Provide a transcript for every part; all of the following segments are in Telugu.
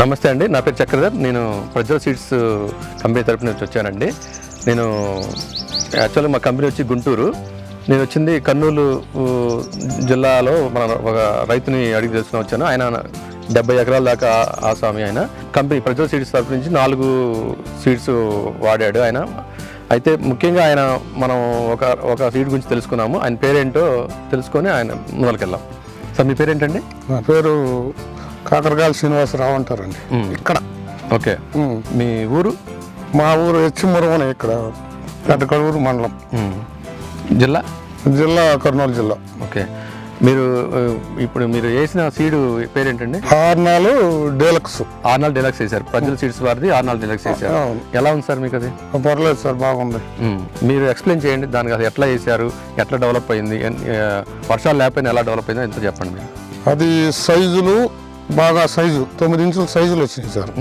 నమస్తే అండి నా పేరు చక్రధర్. నేను ప్రజ్వల్ సీడ్స్ uh, కంపెనీ తరపు నుంచి వచ్చానండి. నేను యాక్చువల్గా మా కంపెనీ వచ్చి గుంటూరు. నేను వచ్చింది కర్నూలు జిల్లాలో మన ఒక రైతుని అడిగి తెలుసుకుని వచ్చాను. ఆయన డెబ్బై ఎకరాల దాకా ఆసామి ఆయన. కంపెనీ ప్రజ్వల్ సీడ్స్ తరపు నుంచి నాలుగు సీడ్స్ వాడాడు ఆయన. అయితే ముఖ్యంగా ఆయన మనం ఒక ఒక సీడ్ గురించి తెలుసుకున్నాము. ఆయన పేరేంటో తెలుసుకొని ఆయన ముందరికెళ్ళాం సార్ మీ పేరేంటండి? నా పేరు కాకరకాయల శ్రీనివాసరావు అంటారండి. ఇక్కడ. ఓకే. మీ ఊరు? మా ఊరు హెచ్చిమురవన ఇక్కడ పెద్దకడూరు మండలం. జిల్లా? జిల్లా కర్నూలు జిల్లా. ఓకే. మీరు ఇప్పుడు మీరు వేసిన సీడు పేరేంటండి? ఆర్నాలు డీలక్స్. ఆర్నాల్ డెలక్స్ వేశారు. ప్రజల సీడ్స్ వారిది ఆర్నాల్ డెలక్స్ అవును. ఎలా ఉంది సార్ మీకు అది? పర్లేదు సార్ బాగుంది. మీరు ఎక్స్ప్లెయిన్ చేయండి దానికి అసలు ఎట్లా వేశారు ఎట్లా డెవలప్ అయింది వర్షాలు లేకపోయినా ఎలా డెవలప్ అయిందో ఎంత చెప్పండి మీరు? అది సైజులు బాగా సైజు తొమ్మిది ఇంచుల సైజులు వచ్చినాయి సార్.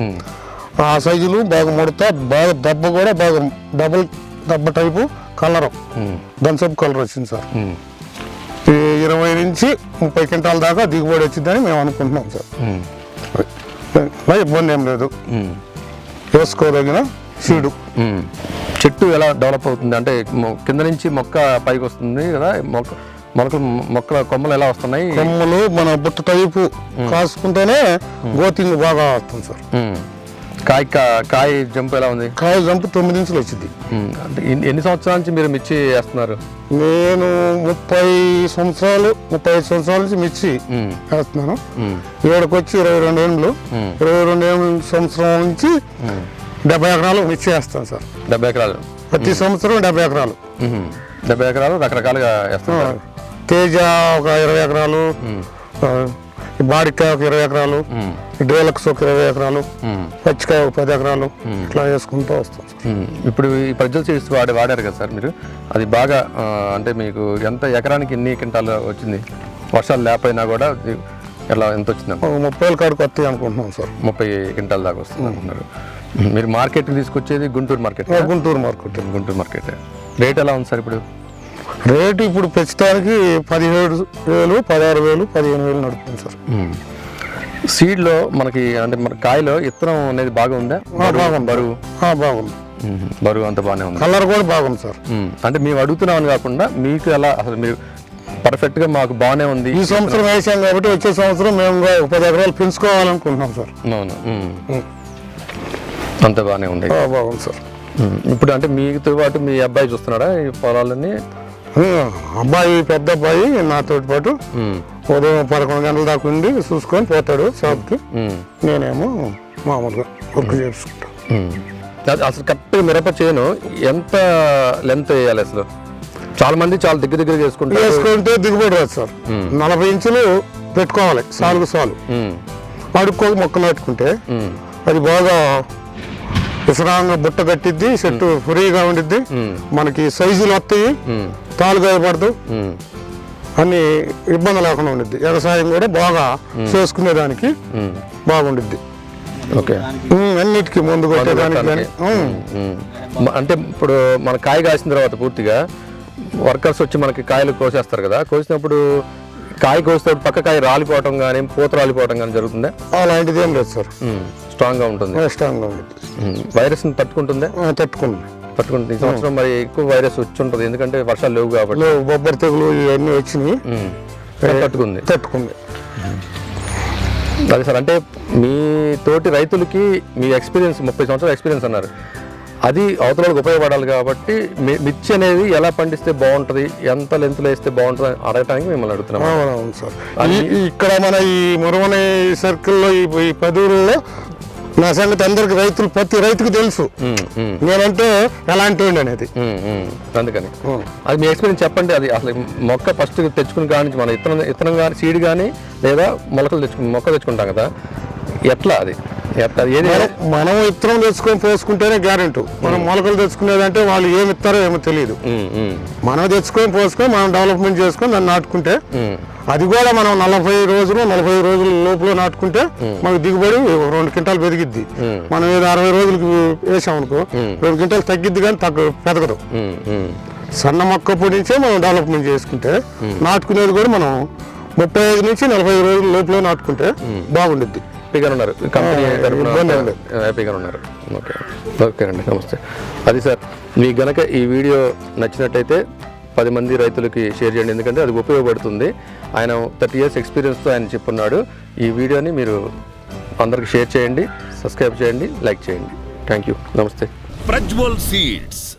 ఆ సైజులు బాగా ముడత బాగా దెబ్బ కూడా బాగా డబుల్ దెబ్బ type colour. Thums Up colour వచ్చింది సార్. ఇరవై నుంచి ముప్పై క్వింటాల దాకా దిగుబడి వచ్చిందని మేము అనుకుంటున్నాం సార్. ఇబ్బంది ఏం లేదు. వేసుకోదగిన సీడు. చెట్టు ఎలా డెవలప్ అవుతుంది? అంటే కింద నుంచి మొక్క పైకి వస్తుంది కదా మొక్క మొలకలు మొక్కల కొమ్మలు ఎలా వస్తున్నాయి? కొమ్మలు మన బుట్ట టైపు కాసుకుంటేనే గోతింగ్ బాగా వస్తుంది సార్. కాయ కాయ జంప్ ఎలా ఉంది? కాయ జంపు తొమ్మిది ఇంచులు వచ్చింది. ఎన్ని- సంవత్సరాల నుంచి మీరు మిర్చి వేస్తున్నారు? నేను ముప్పై సంవత్సరాలు ముప్పై ఐదు సంవత్సరాల నుంచి మిర్చి. వేస్తున్నాను. ఏడుకి వచ్చి ఇరవై రెండు ఏళ్ళు. ఇరవై రెండు ఏళ్ళ సంవత్సరం నుంచి. డెబ్బై ఎకరాలు మిర్చి వేస్తాను సార్. డెబ్బై ఎకరాలు. ప్రతి సంవత్సరం డెబ్బై ఎకరాలు. డెబ్బై ఎకరాలు రకరకాలుగా వేస్తున్నారు తేజ ఒక ఇరవై ఎకరాలు బాడికాయ ఒక ఇరవై ఎకరాలు. డేలక్స్ ఒక ఇరవై ఎకరాలు. పచ్చికాయ ఒక పది ఎకరాలు ఇట్లా వేసుకుంటూ వస్తాం. ఇప్పుడు ఈ ప్రజ్వల్ సీడ్స్ వాడి వాడారు కదా సార్ మీరు? అది బాగా అంటే మీకు ఎంత ఎకరానికి ఎన్ని క్వింటాలు వచ్చింది? వర్షాలు లేకపోయినా కూడా ఎలా ఎంత వచ్చింది? ముప్పై వేల కాడికి వస్తాయి అనుకుంటున్నాం సార్. ముప్పై క్వింటాల దాకా వస్తుంది అంటున్నారు మీరు మార్కెట్కి తీసుకొచ్చేది Guntur market Guntur market. Guntur market. Rate ఎలా ఉంది సార్ ఇప్పుడు? రేటు ఇప్పుడు పెంచడానికి పదిహేడు వేలు పదహారు వేలు పదిహేను వేలు నడుపుతుంది సార్. సీడ్లో మనకి అంటే మన కాయలో ఇత్తనం అనేది బాగా ఉందా? బాగుంది. బరువు? బాగుంది. బరువు అంత బాగానే ఉంది. కలర్ కూడా బాగుంది సార్. అంటే మేము అడుగుతున్నామని కాకుండా మీకు ఎలా అసలు మీరు పర్ఫెక్ట్గా మాకు బాగానే ఉంది. ఈ సంవత్సరం వేసాం కాబట్టి వచ్చే సంవత్సరం మేము పది ఎకరాలు పెంచుకోవాలనుకుంటున్నాం సార్. అవును. అంత బాగానే ఉంది. బాగుంది సార్. ఇప్పుడు అంటే మీతో పాటు మీ అబ్బాయి చూస్తున్నాడా? ఈ పొలాలన్నీ అబ్బాయి పెద్ద అబ్బాయి నాతో పాటు. ఉదయం పదకొండు గంటల దాకా ఉండి చూసుకొని పోతాడు షాప్కి. నేనేమో మామూలుగా వర్క్ చేసుకుంటాను అసలు కరెక్ట్గా మిరప చేను ఎంత లెంత్ వేయాలి అసలు? చాలా మంది చాలా దగ్గర దగ్గర చేసుకుంటారు. వేసుకుంటే దిగుబడి రాదు సార్. నలభై ఇంచులు పెట్టుకోవాలి సాలుగు సాలు. మ్మ్. అడుక్కోక మొక్క నాటుకుంటే. అది బాగా విసరాంగా బుట్ట కట్టిద్ది చెట్టు ఫ్రీగా ఉండిద్ది. మనకి సైజులు వస్తాయి. మ్మ్. తాలుగా పడదు మ్మ్. అన్ని ఇబ్బంది లేకుండా ఉండిద్ది. వ్యవసాయం కూడా బాగా చేసుకునేదానికి. బాగుండిద్ది. ఓకే. అన్నిటికీ ముందు కొట్టేదానికి అంటే ఇప్పుడు మన కాయ కాసిన తర్వాత పూర్తిగా వర్కర్స్ వచ్చి మనకి కాయలు కోసేస్తారు కదా. కోసినప్పుడు కాయ కోసేటప్పుడు పక్క కాయ రాలిపోవటం కానీ పూత రాలిపోవటం కానీ జరుగుతుందా? అలాంటిది ఏం లేదు సార్. స్ట్రాంగ్గా ఉంటుంది. స్ట్రాంగ్గా మ్మ్. వైరస్ని తట్టుకుంటుందా? ఆ, తట్టుకుంటుంది ఈ సంవత్సరం మరి ఎక్కువ వైరస్ వచ్చి ఉంటుంది. ఎందుకంటే వర్షాలు లేవు కాబట్టి. బొబ్బరి తెగులు ఇవన్నీ వచ్చినాయి. కానీ తట్టుకుంది. తట్టుకుంది. అదే సార్ అంటే మీ తోటి రైతులకి మీ ఎక్స్పీరియన్స్ ముప్పై సంవత్సరాల ఎక్స్పీరియన్స్ అన్నారు. అది అవతల వాళ్ళకి ఉపయోగపడాలి కాబట్టి మిర్చి అనేది ఎలా పండిస్తే బాగుంటుంది ఎంత లెంత్లో వేస్తే బాగుంటుంది అడగటానికి మిమ్మల్ని అడుగుతున్నాం అవునవును సార్. ఇక్కడ మన ఈ మురవని సర్కిల్లో ఈ పదూరులో నా సంగతి అందరికి రైతులు ప్రతి రైతుకు తెలుసు. నేనంటే ఎలాంటి అనేది. అందుకని. అది మీ ఎక్స్పీరియన్స్ చెప్పండి. అది అసలు మొక్క ఫస్ట్ తెచ్చుకుని కానీ మనం ఇత్తనం ఇత్తనం కానీ సీడ్ కానీ లేదా మొలకలు తెచ్చుకు మొక్క తెచ్చుకుంటాం కదా. ఎట్లా అది? మనం మనం ఇత్తనం తెచ్చుకొని పోసుకుంటేనే గ్యారెంటీ. మనం మొలకలు తెచ్చుకునేదంటే వాళ్ళు ఏమి ఇస్తారో ఏమో తెలియదు. మనం తెచ్చుకొని పోసుకొని మనం డెవలప్మెంట్ చేసుకొని దాన్ని నాటుకుంటే. అది కూడా మనం నలభై రోజులు నలభై రోజుల లోపల నాటుకుంటే మనకు దిగుబడి రెండు క్వింటాలు పెరిగిద్ది. మనం ఏదో అరవై రోజులకి వేసాం అనుకో రెండు క్వింటాలు తగ్గిద్ది కానీ తగ్గ పెరగదు మ్మ్. సన్న మొక్క పొడించే మనం డెవలప్మెంట్ చేసుకుంటే నాటుకునేది కూడా మనం ముప్పై ఐదు నుంచి నలభై రోజుల లోపల నాటుకుంటే బాగుండిద్ది. హ్యాపీగానే ఉన్నారు కంపెనీ. హ్యాపీగానే ఉన్నారు ఓకే. ఓకేనండి నమస్తే. అది సార్ మీకు గనక ఈ వీడియో నచ్చినట్టయితే పది మంది రైతులకి షేర్ చేయండి. ఎందుకంటే అది ఉపయోగపడుతుంది. ఆయన థర్టీ ఇయర్స్ ఎక్స్పీరియన్స్తో ఆయన చెప్పున్నాడు. ఈ వీడియోని మీరు అందరికి షేర్ చేయండి సబ్స్క్రైబ్ చేయండి లైక్ చేయండి. Thank you. నమస్తే. ప్రజ్వల్ సీడ్స్.